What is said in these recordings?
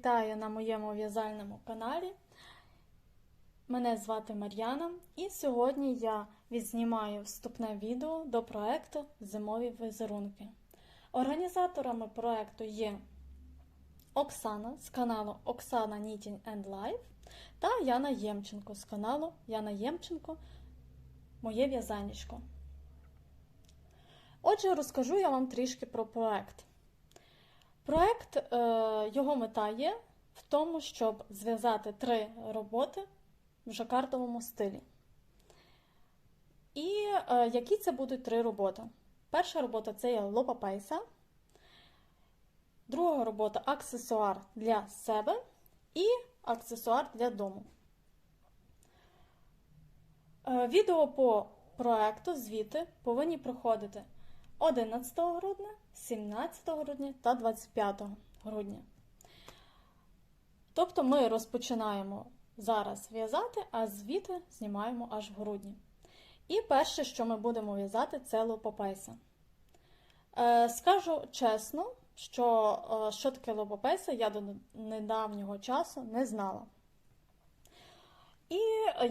Вітаю на моєму в'язальному каналі. Мене звати Мар'яна, і сьогодні я відзнімаю вступне відео до проекту Зимові візерунки. Організаторами проекту є Оксана з каналу Оксана Knitting and Life та Яна Ємченко з каналу Яна Ємченко Моє в'язанічко. Отже, розкажу я вам трішки про проект. Проект, е, його мета є в тому, щоб зв'язати три роботи в жакардовому стилі. І е, які це будуть три роботи? Перша робота це є лопапейса, друга робота аксесуар для себе і аксесуар для дому. Е, Відео по проекту звіти повинні проходити 11 грудня, 17 грудня та 25 грудня. Тобто ми розпочинаємо зараз в'язати, а звіти знімаємо аж в грудні. І перше, що ми будемо в'язати, це лопопейса. Е, скажу чесно, що е, що таке лопопейса, я до недавнього часу не знала. І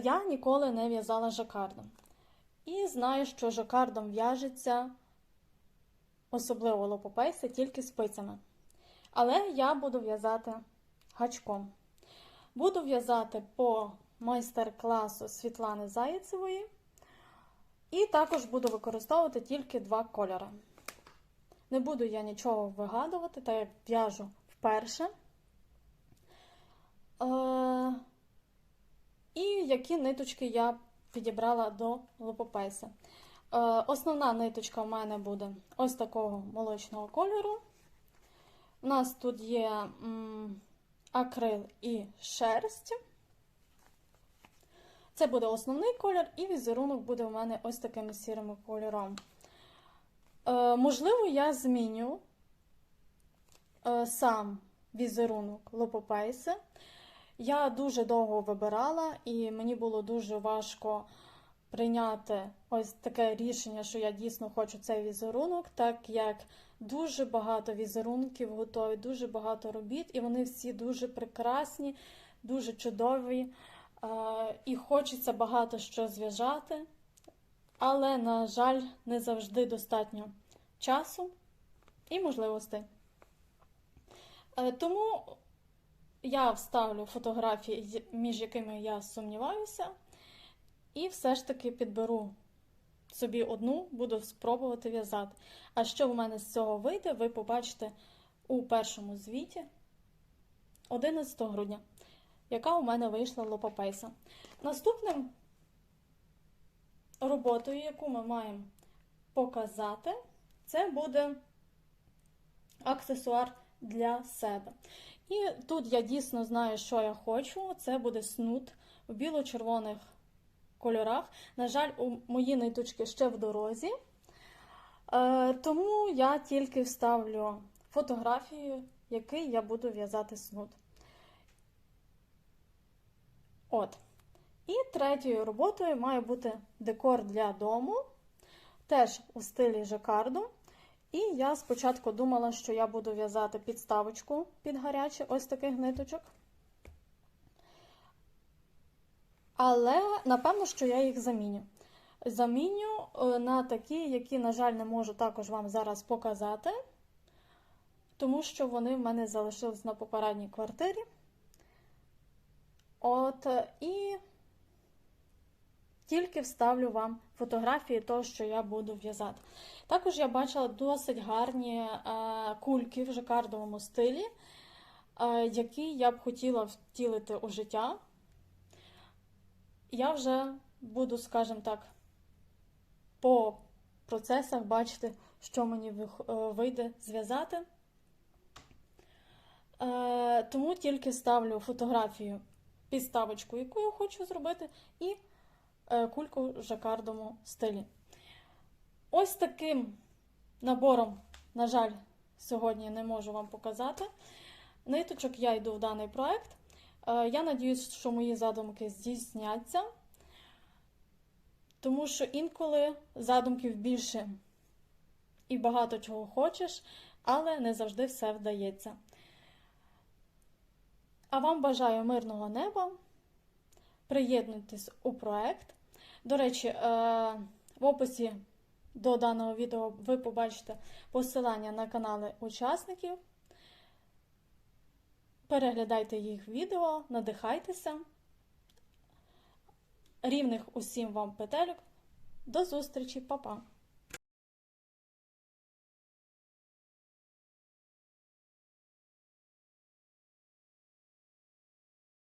я ніколи не в'язала жакардом. І знаю, що жакардом в'яжеться, особливо лопопейси, тільки спицями. Але я буду в'язати гачком. Буду в'язати по майстер-класу Світлани Заєцевої. І також буду використовувати тільки два кольори. Не буду я нічого вигадувати, так як в'яжу вперше. Е- і які ниточки я підібрала до лопопейса. Е, основна ниточка в мене буде ось такого молочного кольору. У нас тут є акрил і шерсть. Це буде основний колір, і візерунок буде у мене ось таким сірим кольором. Е, можливо, я зміню е, сам візерунок лопопейси. Я дуже довго вибирала, і мені було дуже важко прийняти ось таке рішення, що я дійсно хочу цей візерунок, так як дуже багато візерунків готові, дуже багато робіт, і вони всі дуже прекрасні, дуже чудові. І хочеться багато що зв'яжати, але, на жаль, не завжди достатньо часу і можливостей. Е, тому я вставлю фотографії, між якими я сумніваюся, і все ж таки підберу собі одну, буду спробувати в'язати. А що в мене з цього вийде, ви побачите у першому звіті 11 грудня, яка у мене вийшла лопапейса. Наступним роботою, яку ми маємо показати, це буде аксесуар для себе. І тут я дійсно знаю, що я хочу. Це буде снуд в біло-червоних кольорах. На жаль, у мої ниточки ще в дорозі. Е, тому я тільки вставлю фотографію, який я буду в'язати снуд. От. І третьою роботою має бути декор для дому, теж у стилі жакарду. І я спочатку думала, що я буду в'язати підставочку під гарячі ось таких ниточок. Але, напевно, що я їх заміню. Заміню е, на такі, які, на жаль, не можу також вам зараз показати, тому що вони в мене залишились на попередній квартирі. От, і тільки вставлю вам фотографії того, що я буду в'язати. Також я бачила досить гарні е, кульки в жакардовому стилі, е, які я б хотіла втілити у життя. Я вже буду, скажімо так, по процесах бачити, що мені е, вийде зв'язати. Тому тільки ставлю фотографію підставочку, яку я хочу зробити, і кульку в жакардовому стилі. Ось таким набором, на жаль, сьогодні не можу вам показати. Ниточок я йду в даний проект. Я надіюсь, що мої задумки здійсняться, тому що інколи задумків більше і багато чого хочеш, але не завжди все вдається. А вам бажаю мирного неба. Приєднуйтесь у проект. До речі, е, в описі до даного відео ви побачите посилання на канали учасників. Переглядайте їх відео, надихайтеся. Рівних усім вам петельок. До зустрічі, па-па!